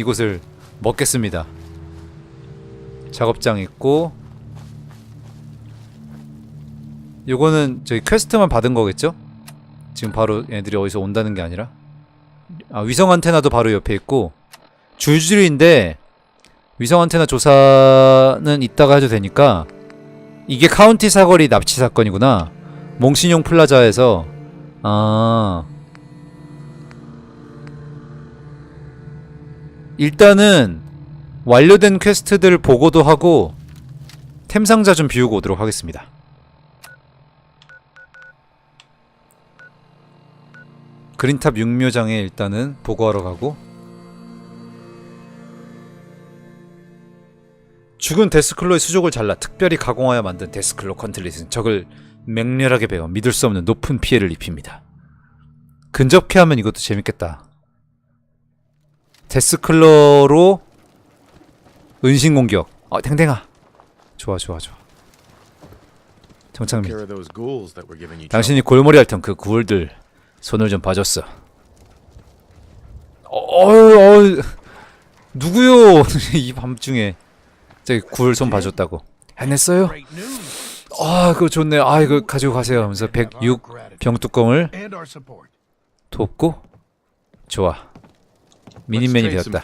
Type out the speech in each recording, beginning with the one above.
이곳을 먹겠습니다. 작업장 있고 요거는 저희 퀘스트만 받은 거겠죠? 지금 바로 얘들이 어디서 온다는 게 아니라 아 위성 안테나도 바로 옆에 있고 줄줄이인데 위성 안테나 조사는 이따가 해도 되니까 이게 카운티 사거리 납치 사건이구나 몽신용 플라자에서 아 일단은 완료된 퀘스트들 보고도 하고 템 상자 좀 비우고 오도록 하겠습니다. 그린탑 육묘장에 일단은 보고하러 가고 죽은 데스클로의 수족을 잘라 특별히 가공하여 만든 데스클로 컨틀릿은 적을 맹렬하게 베어 믿을 수 없는 높은 피해를 입힙니다. 근접해 하면 이것도 재밌겠다. 데스클러로 은신 공격. 어, 탱탱아. 좋아, 좋아, 좋아. 정창민. 당신이 골머리 앓던 그 구울들 손을 좀 봐줬어. 어유, 어, 누구요? 이 밤중에 저기 구울 손 봐줬다고. 해냈어요? 아, 그거 좋네요. 아, 이거 가지고 가세요. 하면서 106 병뚜껑을. 돕고 좋아. 미니맨이 되었다.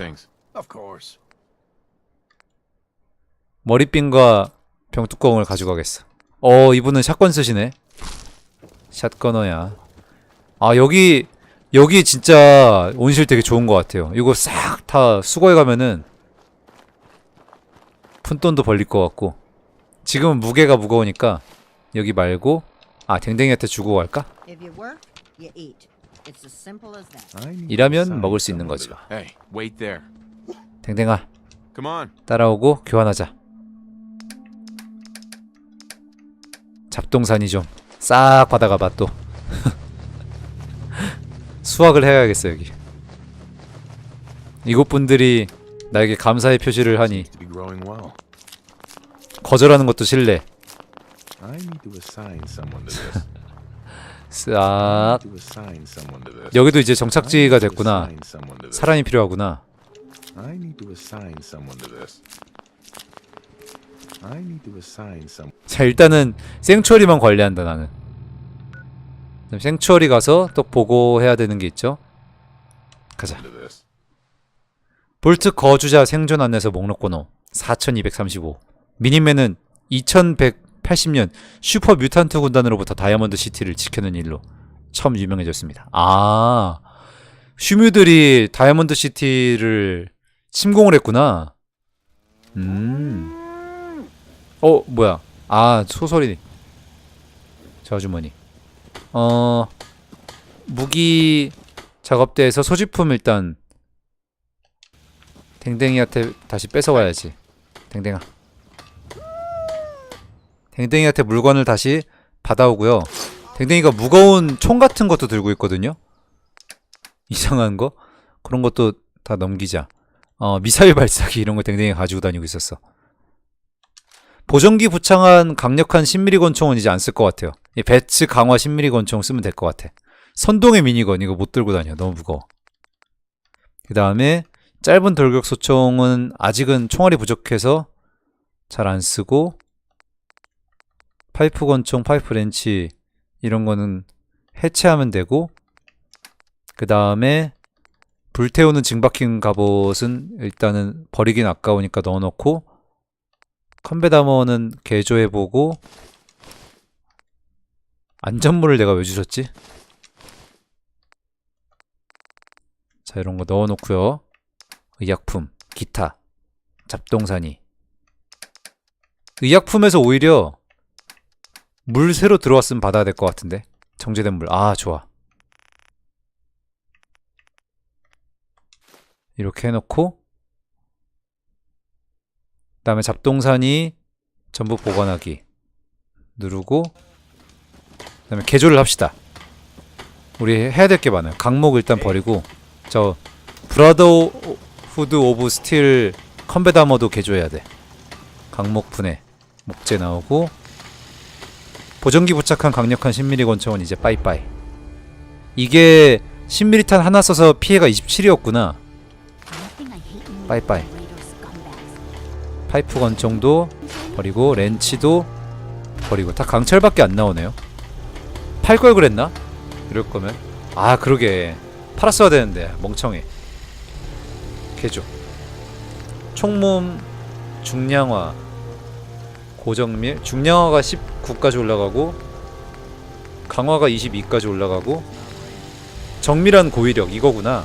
머리핀과 병뚜껑을 가져가겠어. 어, 이분은 샷건 쓰시네. 샷건어야. 아, 여기 여기 진짜 온실 되게 좋은 것 같아요. 이거 싹 다 수거해 가면은 푼돈도 벌릴 것 같고. 지금은 무게가 무거우니까 여기 말고 아 댕댕이한테 주고 갈까? It's as simple as that. 일하면 assign 먹을 수 있는 거죠. the- Hey, wait there. 댕댕아 Come on. 따라오고 교환하자. 잡동사니 좀 싹 받아가 봐 또. 수확을 해야겠어 여기. 이곳 분들이 나에게 감사의 표시를 하니 To be growing well. 거절하는 것도 실례. I need to assign someone to this. 싹. 여기도 이제 정착지가 됐구나. 사람이 필요하구나. 자 일단은 생추어리만 관리한다 나는. 그럼 생추어리 가서 또 보고해야 되는 게 있죠. 가자. 볼트 거주자 생존 안내서 목록 번호 4235 미니맨은 2180년 슈퍼 뮤탄트 군단으로부터 다이아몬드 시티를 지키는 일로 처음 유명해졌습니다. 아 슈뮤들이 다이아몬드 시티를 침공을 했구나. 음. 어 뭐야? 아 소설이 저 아주머니. 어 무기 작업대에서 소지품 일단 댕댕이한테 다시 뺏어와야지. 댕댕아. 댕댕이한테 물건을 다시 받아오고요. 댕댕이가 무거운 총 같은 것도 들고 있거든요. 이상한 거 그런 것도 다 넘기자. 어 미사일 발사기 이런 거 댕댕이가 가지고 다니고 있었어. 보정기 부착한 강력한 10mm 권총은 이제 안 쓸 것 같아요. 이 배츠 강화 10mm 권총 쓰면 될 것 같아. 선동의 미니건 이거 못 들고 다녀. 너무 무거워. 그 다음에 짧은 돌격 소총은 아직은 총알이 부족해서 잘 안 쓰고 파이프 권총, 파이프 렌치 이런 거는 해체하면 되고 그 다음에 불태우는 징박힌 갑옷은 일단은 버리긴 아까우니까 넣어놓고 컨베다머는 개조해보고 안전물을 내가 왜 주셨지? 자 이런 거 넣어놓고요 의약품, 기타, 잡동사니 의약품에서 오히려 물 새로 들어왔으면 받아야 될 것 같은데. 정제된 물, 아 좋아. 이렇게 해놓고 그 다음에 잡동사니 전부 보관하기 누르고 그 다음에 개조를 합시다. 우리 해야 될 게 많아요. 강목 일단 버리고 저 브라더후드 오브 스틸 컴베다머도 개조해야 돼. 강목 분해. 목재 나오고 보정기 부착한 강력한 10mm 권총은 이제 빠이빠이 이게 10mm 탄 하나 써서 피해가 27이었구나 Nothing thing I hate more 빠이빠이. 파이프 권총도 버리고 렌치도 버리고 다 강철밖에 안 나오네요. 팔 걸 그랬나? 이럴 거면 아 그러게 팔았어야 되는데 멍청해. 개조. 총몸 중량화 고정밀 중량화가 19까지 올라가고 강화가 22까지 올라가고 정밀한 고위력 이거구나.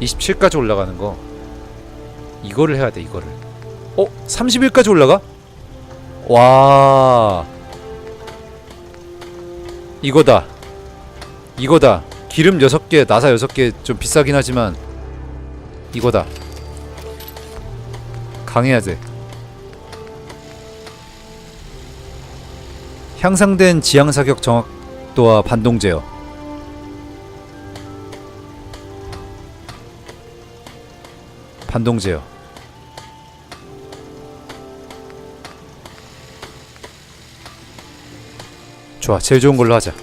27까지 올라가는 거. 이거를 해야 돼 이거를. 어? 30일까지 올라가? 와. 이거다. 이거다. 기름 6개 나사 6개 좀 비싸긴 하지만 이거다. 강해야 돼 향상된 지향 사격 정확도와 반동 제어 반동 제어 좋아 제일 좋은 걸로 하자.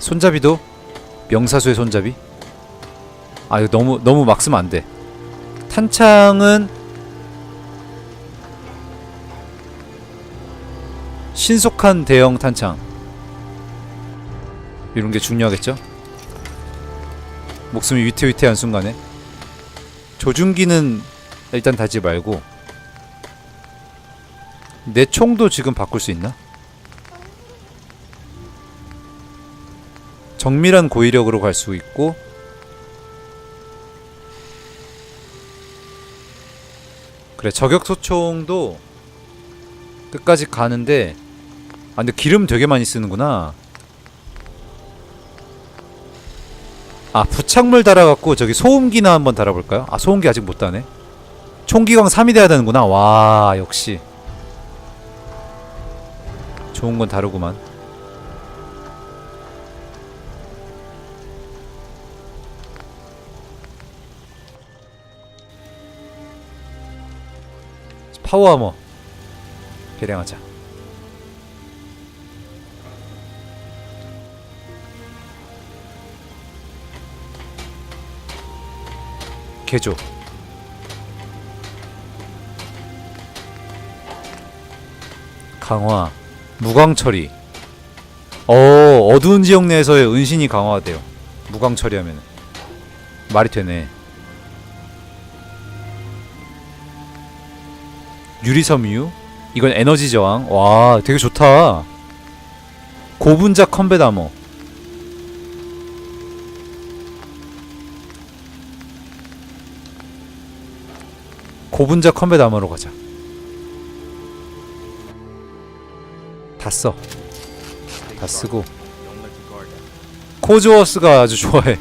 손잡이도? 명사수의 손잡이? 아 이거 너무 너무 막 쓰면 안 돼. 탄창은 신속한 대형 탄창. 이런 게 중요하겠죠? 목숨이 위태위태한 순간에. 조준기는 일단 다지 말고 내 총도 지금 바꿀 수 있나? 정밀한 고위력으로 갈 수 있고 그래 저격 소총도 끝까지 가는데 아 근데 기름 되게 많이 쓰는구나. 아 부착물 달아갖고 저기 소음기나 한번 달아볼까요? 아 소음기 아직 못 다네. 총기광 3이 돼야 되는구나. 와 역시. 좋은 건 다르구만. 파워하머. 개량하자 개조. 강화 무광 처리 어 어두운 지역 내에서의 은신이 강화돼요. 무광 처리하면 말이 되네. 유리섬유 이건 에너지 저항? 와 되게 좋다. 고분자 아머 고분자 컴뱃 아머로 가자. 다 써. 다 쓰고. 코즈워스가 아주 좋아해.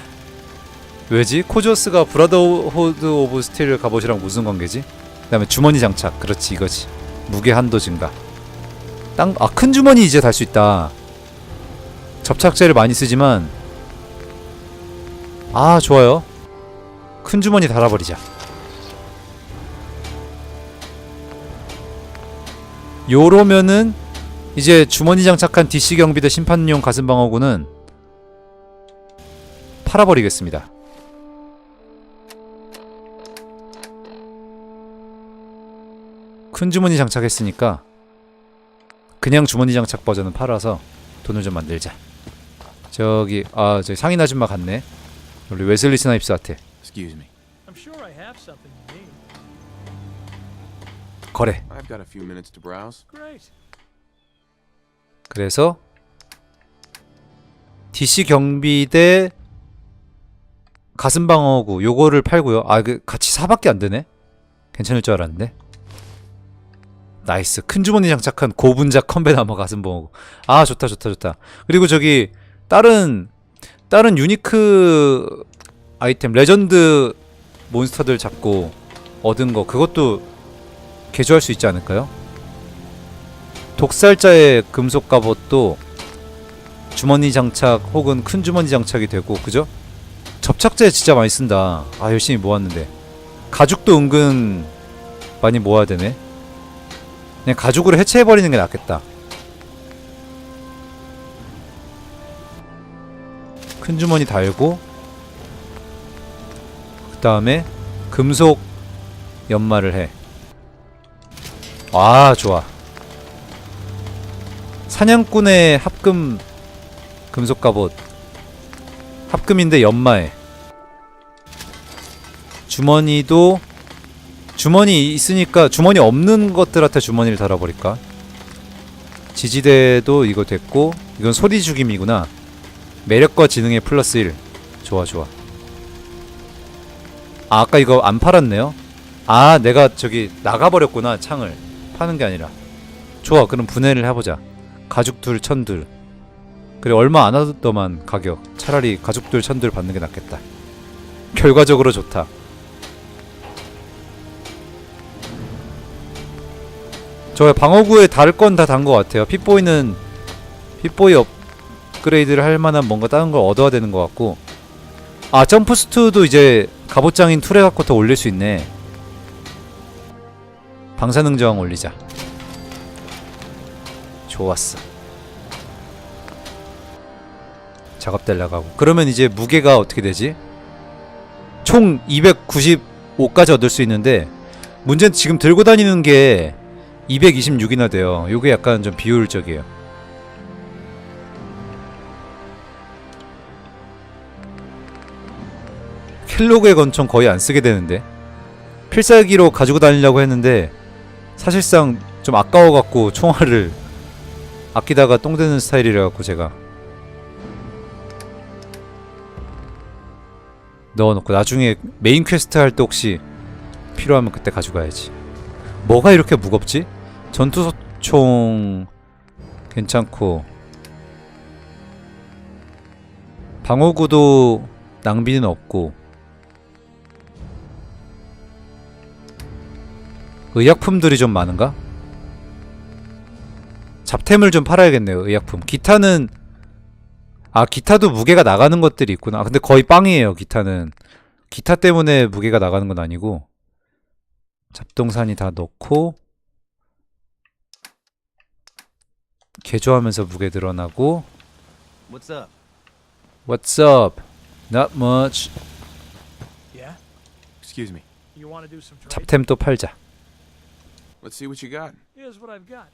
왜지? 코즈워스가 브라더호드 오브 스틸 갑옷이랑 무슨 관계지? 그 다음에 주머니 장착. 그렇지 이거지. 무게 한도 증가. 땅, 아, 큰 주머니 이제 달 수 있다. 접착제를 많이 쓰지만. 아 좋아요. 큰 주머니 달아버리자 요러면은 이제 주머니 장착한 DC 경비대 심판용 가슴 방어구는 팔아버리겠습니다. 큰 주머니 장착했으니까 그냥 주머니 장착 버전은 팔아서 돈을 좀 만들자. 저기 아 저기 상인 아줌마 같네. 우리 웨슬리 스나입스한테 Excuse me. I'm sure I have something you need. Great. 그래서 DC 경비대 가슴 방어구 요거를 팔고요. 아, 그 같이 사밖에 안 되네. 괜찮을 줄 알았는데. 나이스. 큰 주머니 장착한 고분자 컴뱃 아머 가슴 방어구. 아, 좋다 좋다 좋다. 그리고 저기 다른 다른 유니크 아이템 레전드 몬스터들 잡고 얻은 거 그것도 개조할 수 있지 않을까요? 독살자의 금속 갑옷도 주머니 장착 혹은 큰 주머니 장착이 되고 그죠? 접착제 진짜 많이 쓴다. 아 열심히 모았는데 가죽도 은근 많이 모아야 되네. 그냥 가죽으로 해체해 버리는 게 낫겠다. 큰 주머니 달고 그 다음에 금속 연마를 해. 아, 좋아. 사냥꾼의 합금 금속 갑옷. 합금인데 연마해. 주머니도 주머니 있으니까 주머니 없는 것들한테 주머니를 달아버릴까? 지지대도 이거 됐고 이건 소리 죽임이구나. 매력과 지능의 플러스 1. 좋아 좋아. 아, 아까 이거 안 팔았네요. 아, 내가 저기 나가버렸구나 창을 파는 게 아니라. 좋아, 그럼 분해를 해보자. 가죽 둘, 천 둘. 그래 얼마 안 하더만 가격. 차라리 가죽 둘, 천 둘 받는 게 낫겠다. 결과적으로 좋다. 저 방어구에 달건다 단 것 같아요. 핏보이는 핏보이 업그레이드를 할 만한 뭔가 다른 걸 얻어야 되는 것 같고. 아 점프 스투도 이제 갑옷장인 툴에 갖고 더 올릴 수 있네. 방사능 저항 올리자. 좋았어. 작업대 나가고. 그러면 이제 무게가 어떻게 되지? 총 295까지 얻을 수 있는데 문제는 지금 들고 다니는 게 226이나 돼요. 요게 약간 좀 비효율적이에요. 킬로그의 권총 거의 안 쓰게 되는데 필살기로 가지고 다니려고 했는데 사실상 좀 아까워 갖고 총알을 아끼다가 똥 되는 스타일이라 갖고 제가 넣어놓고 나중에 메인 퀘스트 할 때 혹시 필요하면 그때 가져가야지. 뭐가 이렇게 무겁지? 전투소총 괜찮고. 방어구도 낭비는 없고 의약품들이 좀 많은가? 잡템을 좀 팔아야겠네요 의약품 기타는 아 기타도 무게가 나가는 것들이 있구나 아, 근데 거의 빵이에요 기타는 기타 때문에 무게가 나가는 건 아니고 잡동산이 다 넣고 개조하면서 무게 늘어나고 What's up? What's up? Not much Yeah? Excuse me. 잡템 또 팔자 Let's see what you got. Here's what I've got.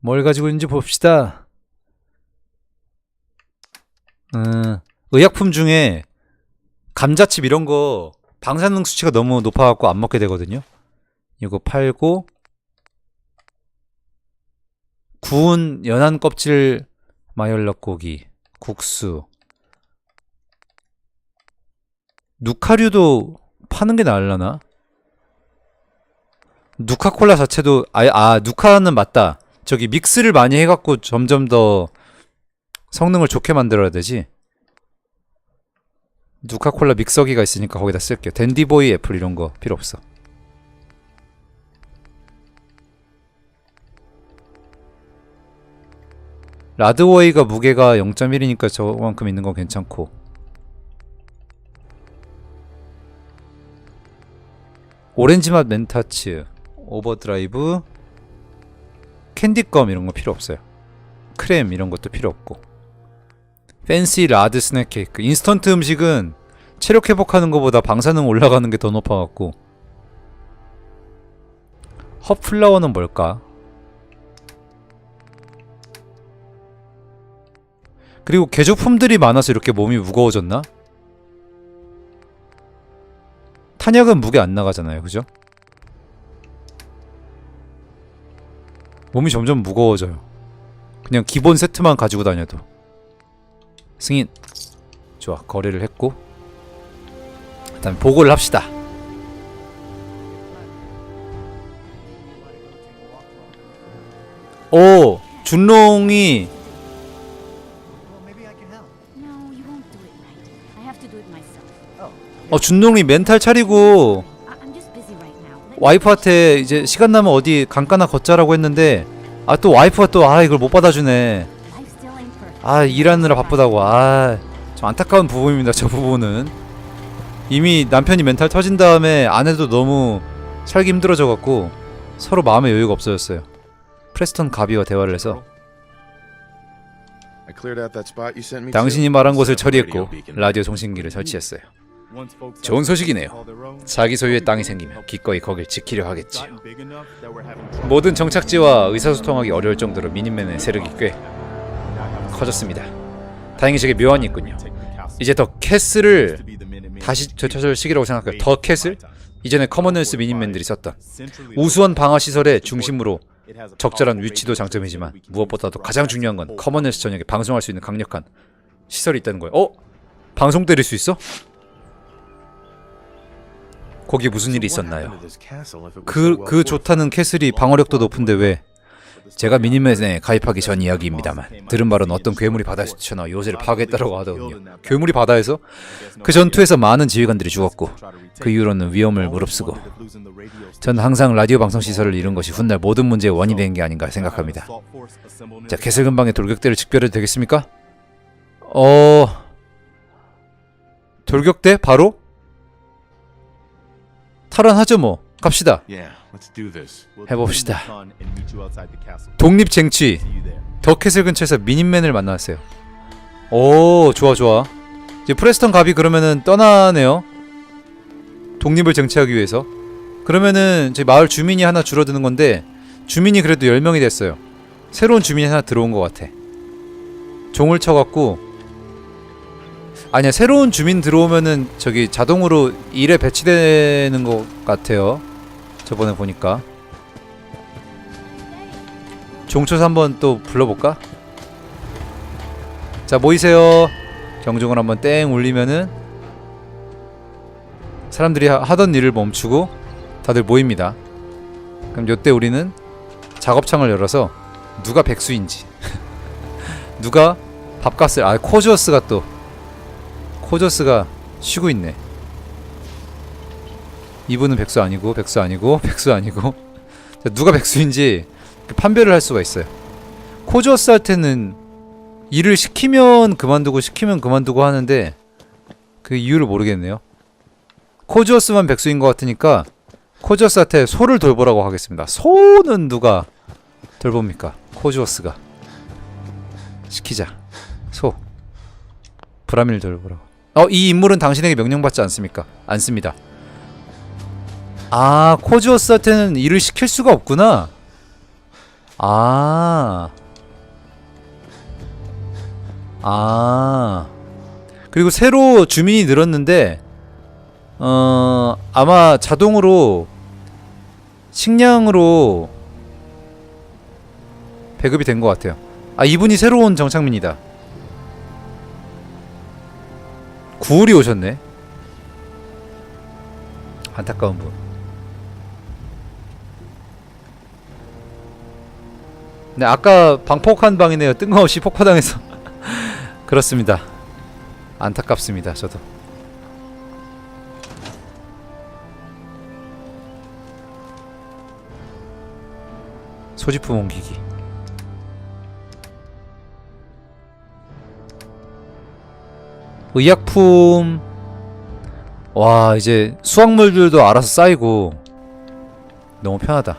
뭘 가지고 있는지 봅시다 음, 의약품 중에 감자칩 이런 거 방사능 수치가 너무 높아갖고 안 먹게 되거든요 이거 팔고 구운 연한 껍질 마열럭 고기 국수 누카류도 파는 게 나을라나? 누카 콜라 자체도 아, 아 누카는 맞다. 저기 믹스를 많이 해갖고 점점 더 성능을 좋게 만들어야 되지. 누카 콜라 믹서기가 있으니까 거기다 쓸게요. 댄디보이 애플 이런 거 필요 없어. 라드워이가 무게가 0.1이니까 저만큼 있는 건 괜찮고. 오렌지 맛 멘타츠 오버드라이브 캔디껌 이런 거 필요 없어요 크렘 이런 것도 필요 없고 팬시 라드 스낵 케이크 인스턴트 음식은 체력 회복하는 것보다 방사능 올라가는 게 더 높아갖고 허플라워는 뭘까? 그리고 개조품들이 많아서 이렇게 몸이 무거워졌나? 탄약은 무게 안 나가잖아요, 그죠? 몸이 점점 무거워져요. 그냥 기본 세트만 가지고 다녀도. 승인. 좋아, 거래를 했고. 일단 보고를 합시다. 오, 준롱이. 어 준롱이 멘탈 차리고 와이프한테 이제 시간 나면 어디 강가나 걷자라고 했는데 아 또 와이프가 또 아 이걸 못 받아주네. 아 일하느라 바쁘다고 아 좀 안타까운 부분입니다 저 부분은 이미 남편이 멘탈 터진 다음에 아내도 너무 살기 힘들어져 갖고 서로 마음의 여유가 없어졌어요 프레스턴 가비와 대화를 해서 당신이. 말한 곳을 처리했고. 라디오 송신기를 설치했어요. 좋은 소식이네요. 자기 소유의 땅이 생기면 기꺼이 거길 지키려 하겠지요. 모든 정착지와 의사소통하기 어려울 정도로 미니맨의 세력이 꽤 커졌습니다. 다행히 저게 묘한이 있군요. 이제 더 캐슬을 다시 되찾을 시기라고 생각해요. 더 캐슬? 이전에 커먼웰스 미니맨들이 썼던 우수한 방어 시설의 중심으로 적절한 위치도 장점이지만 무엇보다도 가장 중요한 건 커먼웰스 전역에 방송할 수 있는 강력한 시설이 있다는 거예요. 어? 방송 때릴 수 있어? 거기 무슨 일이 있었나요? 그, 그 좋다는 캐슬이 방어력도 높은데 왜 제가 미니맨에 가입하기 전 이야기입니다만 들은 바로는 어떤 괴물이 바다에서 튀어나와 요새를 파괴했다고 하더군요 괴물이 바다에서? 그 전투에서 많은 지휘관들이 죽었고 그 이후로는 위험을 무릅쓰고 전 항상 라디오 방송 시설을 잃은 것이 훗날 모든 문제의 원인이 된 게 아닌가 생각합니다 자 캐슬 근방에 돌격대를 직별해도 되겠습니까? 어... 돌격대? 바로? 탈환하죠 뭐 갑시다. 해봅시다. 독립 쟁취 더 캐슬 근처에서 미닌맨을 만났어요. 오 좋아 좋아. 이제 프레스턴 갑이 그러면은 떠나네요. 독립을 쟁취하기 위해서. 그러면은 제 마을 주민이 하나 줄어드는 건데 주민이 그래도 10명이 됐어요. 새로운 주민이 하나 들어온 것 같아. 종을 쳐갖고 아니야 새로운 주민 들어오면은 저기 자동으로 일에 배치되는 것 같아요. 저번에 보니까 종초사 한번 또 불러볼까? 자 모이세요 경종을 한번 땡 울리면은 사람들이 하- 하던 일을 멈추고 다들 모입니다 그럼 요때 우리는 작업창을 열어서 누가 백수인지 누가 밥값을 아 코저스가 또 코저스가 쉬고 있네 이분은 백수 아니고 백수 아니고 백수 아니고 자, 누가 백수인지 그 판별을 할 수가 있어요. 코저스한테는 일을 시키면 그만두고 시키면 그만두고 하는데 그 이유를 모르겠네요. 코저스만 백수인 것 같으니까 코저스한테 소를 돌보라고 하겠습니다. 소는 누가 돌봅니까? 코저스가 시키자. 소 브라밀 돌보라고. 어, 이 인물은 당신에게 명령받지 않습니까? 않습니다. 아, 코지오스한테는 일을 시킬 수가 없구나. 아. 아. 그리고 새로 주민이 늘었는데, 어, 아마 자동으로 식량으로 배급이 된 것 같아요. 아, 이분이 새로운 정착민이다. 구울이 오셨네. 안타까운 분. 네, 아까 방폭한 방이네요. 뜬금없이 폭파당해서. 그렇습니다. 안타깝습니다. 저도. 소지품 옮기기. 의약품 와 이제 수확물들도 알아서 쌓이고 너무 편하다.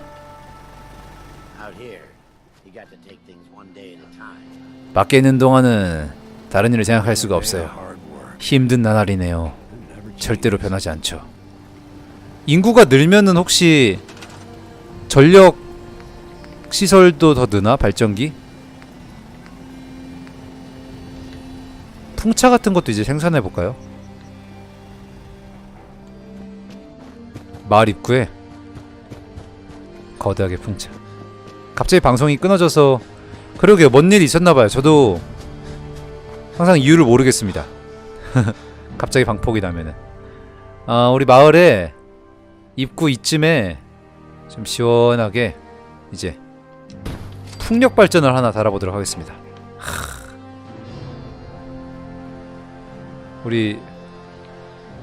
밖에 있는 동안은 다른 일을 생각할 수가 없어요. 힘든 나날이네요. 절대로 변하지 않죠. 인구가 늘면은 혹시 전력 시설도 더 느나 발전기? 풍차 같은 것도 이제 생산해 볼까요? 마을 입구에 거대하게 풍차. 갑자기 방송이 끊어져서 그러게요. 뭔 일이 있었나 봐요. 저도 항상 이유를 모르겠습니다. 갑자기 방폭이 나면은. 아, 우리 마을에 입구 이쯤에 좀 시원하게 이제 풍력 발전을 하나 달아보도록 하겠습니다. 우리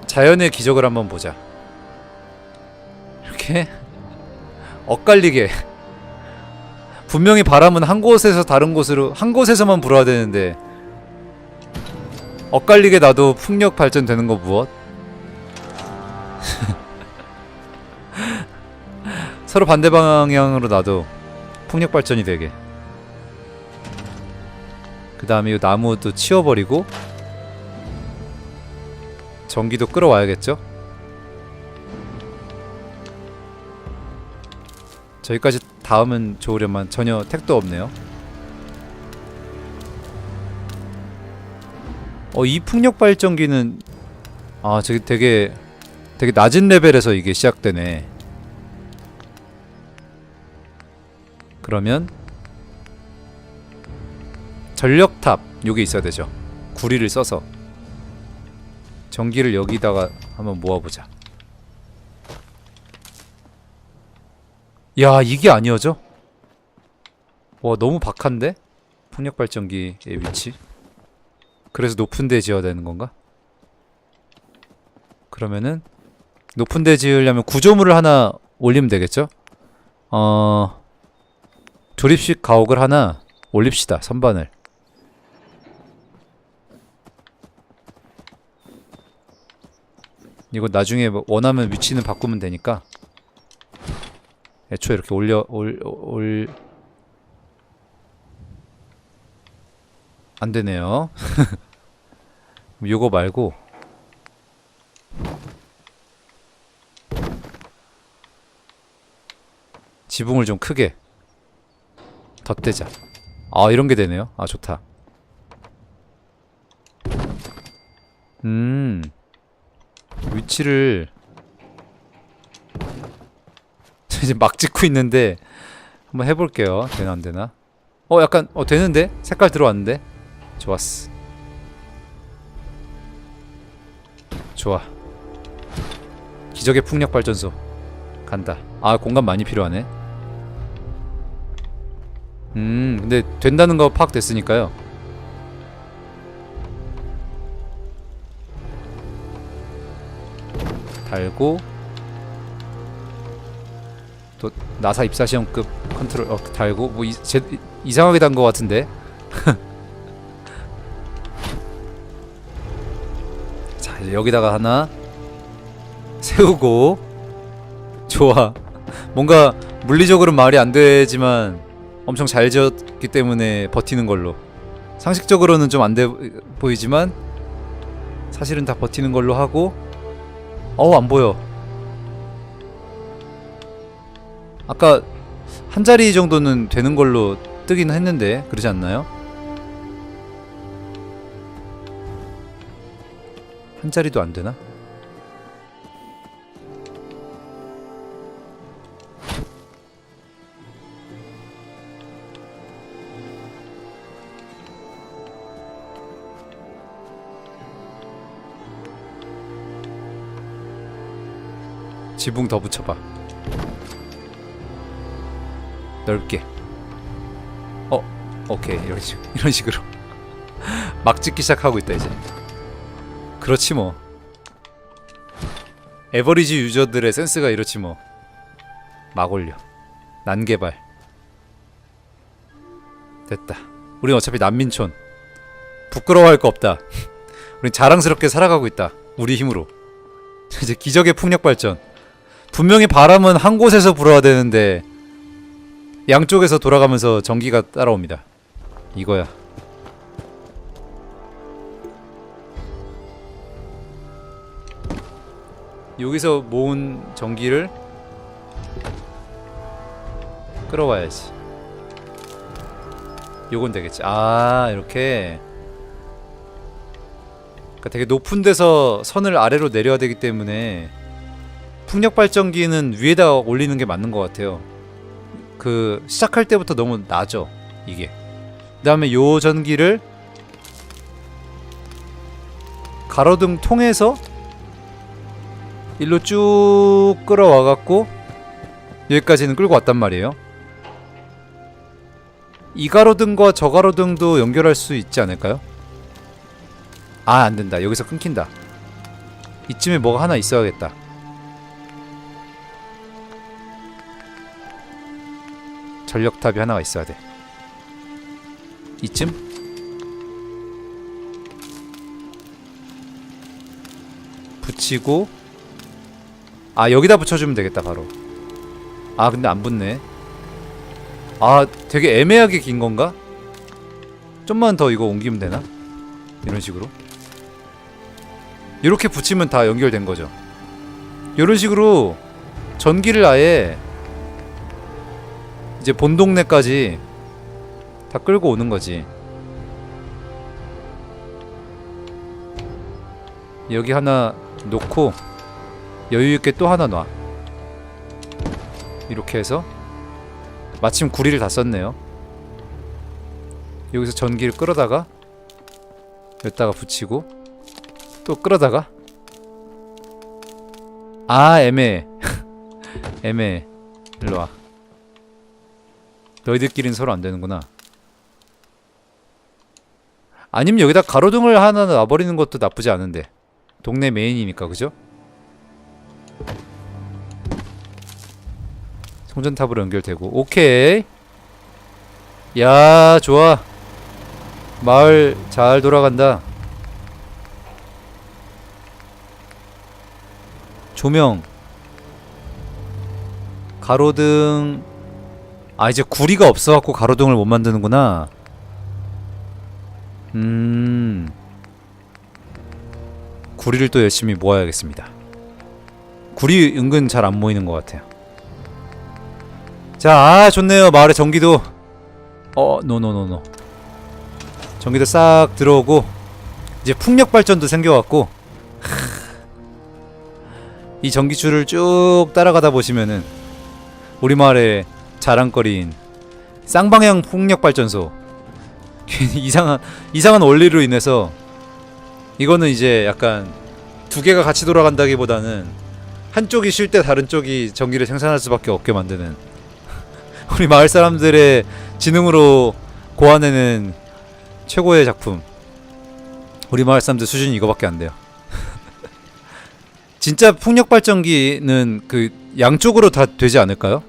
자연의 기적을 한번 보자. 이렇게 엇갈리게 분명히 바람은 한 곳에서 다른 곳으로 한 곳에서만 불어야 되는데 엇갈리게 나도 풍력 발전되는 거 무엇? 서로 반대 방향으로 놔도 풍력 발전이 되게 그 다음에 이 나무도 치워버리고 전기도 끌어와야겠죠? 저기까지 닿으면 좋으려만 전혀 택도 없네요. 어, 이 풍력 발전기는 아, 저기 되게 되게 낮은 레벨에서 이게 시작되네. 그러면 전력탑 요게 있어야 되죠. 구리를 써서 전기를 여기다가 한번 모아보자. 야 이게 아니어져? 와 너무 박한데? 풍력 발전기의 위치. 그래서 높은 데 지어야 되는 건가? 그러면은 높은 데 지으려면 구조물을 하나 올리면 되겠죠? 어 조립식 가옥을 하나 올립시다 선반을 이거 나중에 뭐 원하면 위치는 바꾸면 되니까 애초에 이렇게 올려 올 올. 안되네요. 요거 말고. 지붕을 좀 크게 덧대자. 아 이런게 되네요. 아 좋다. 음 위치를 이제 막 짓고 있는데 한번 해볼게요. 되나 안되나? 어 약간 어 되는데? 색깔 들어왔는데? 좋았어. 좋아. 기적의 풍력 발전소. 간다. 아 공간 많이 필요하네. 음 근데 된다는 거 파악됐으니까요 달고 또 나사 입사 시험급 컨트롤 어 달고 뭐 이, 제, 이상하게 단거 같은데. 자 이제 여기다가 하나 세우고. 좋아. 뭔가 물리적으로 말이 안 되지만 엄청 잘 지었기 때문에 버티는 걸로. 상식적으로는 좀 안 돼 보이지만 사실은 다 버티는 걸로 하고 어우 안 보여 아까 한 자리 정도는 되는 걸로 뜨긴 했는데 그러지 않나요? 한 자리도 안 되나? 지붕 더 붙여봐. 넓게. 어 오케이. 이런 식 이런 식으로. 막 짓기 시작하고 있다 이제. 그렇지 뭐. 에버리지 유저들의 센스가 이렇지 뭐. 막 올려. 난개발. 됐다. 우린 어차피 난민촌. 부끄러워할 거 없다. 우린 자랑스럽게 살아가고 있다. 우리 힘으로. 이제 기적의 풍력 발전 분명히 바람은 한 곳에서 불어야 되는데 양쪽에서 돌아가면서 전기가 따라옵니다. 이거야. 여기서 모은 전기를 끌어와야지. 요건 되겠지. 아, 이렇게. 그러니까 되게 높은 데서 선을 아래로 내려야 되기 때문에 풍력 발전기는 위에다 올리는 게 맞는 것 같아요. 그 시작할 때부터 너무 낮죠 이게. 그 다음에 요 전기를 가로등 통해서 일로 쭉 끌어와 갖고 여기까지는 끌고 왔단 말이에요. 이 가로등과 저 가로등도 연결할 수 있지 않을까요? 아, 안 된다. 여기서 끊긴다. 이쯤에 뭐가 하나 있어야겠다. 전력탑이 하나가 있어야 돼. 이쯤? 붙이고 아 여기다 붙여주면 되겠다 바로 아 근데 안 붙네 아 되게 애매하게 긴 건가? 좀만 더 이거 옮기면 되나? 이런 식으로 이렇게 붙이면 다 연결된 거죠 이런 식으로 전기를 아예 이제 본 동네까지 다 끌고 오는 거지. 여기 하나 놓고 여유 있게 또 하나 놔. 이렇게 해서 마침 구리를 다 썼네요. 여기서 전기를 끌어다가 여기다가 붙이고 또 끌어다가. 아 애매해. 애매해. 일로와 너희들끼리는 서로 안 되는구나. 아니면 여기다 가로등을 하나 놔버리는 것도 나쁘지 않은데. 동네 메인이니까 그죠? 송전탑으로 연결되고. 오케이. 야 좋아. 마을 잘 돌아간다. 조명. 가로등 아 이제 구리가 없어갖고 가로등을 못 만드는구나. 음. 구리를 또 열심히 모아야겠습니다. 구리 은근 잘 안 모이는 것 같아요. 자, 아, 좋네요. 마을에 전기도. 어, 노노노노. 전기도 싹 들어오고 이제 풍력 발전도 생겨왔고 하, 이 전기줄을 쭉 따라가다 보시면은 우리 마을의 자랑거리인 쌍방향 풍력 발전소 이상한 이상한 원리로 인해서 이거는 이제 약간 두 개가 같이 돌아간다기보다는 한쪽이 쉴 때 다른 쪽이 전기를 생산할 수밖에 없게 만드는 우리 마을 사람들의 지능으로 고안해낸 최고의 작품. 우리 마을 사람들 수준이 이거밖에 안 돼요. 진짜 풍력 발전기는 그 양쪽으로 다 되지 않을까요?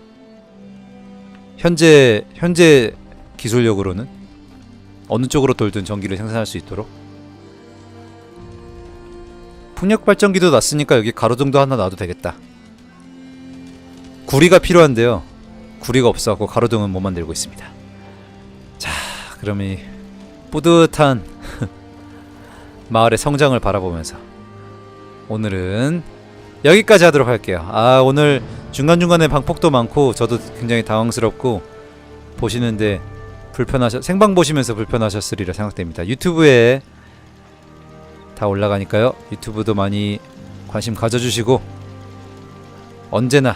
현재 현재 기술력으로는 어느 쪽으로 돌든 전기를 생산할 수 있도록 풍력 발전기도 놨으니까 여기 가로등도 하나 놔도 되겠다. 구리가 필요한데요. 구리가 없어갖고 가로등은 못 만들고 있습니다. 자, 그럼 이 뿌듯한 마을의 성장을 바라보면서 오늘은 여기까지 하도록 할게요. 아, 오늘 중간중간에 방폭도 많고 저도 굉장히 당황스럽고 보시는데 불편하셨 생방 보시면서 불편하셨으리라 생각됩니다. 유튜브에 다 올라가니까요. 유튜브도 많이 관심 가져주시고 언제나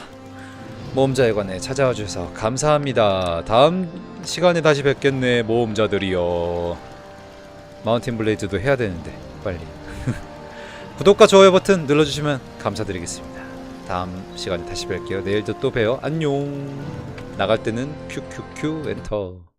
모험자회관에 찾아와 주셔서 감사합니다. 다음 시간에 다시 뵙겠네 모험자들이요. 마운틴 블레이드도 해야 되는데 빨리 구독과 좋아요 버튼 눌러주시면 감사드리겠습니다. 다음 시간에 다시 뵐게요. 내일도 또 봬요. 안녕. 나갈 때는 큐큐큐 엔터.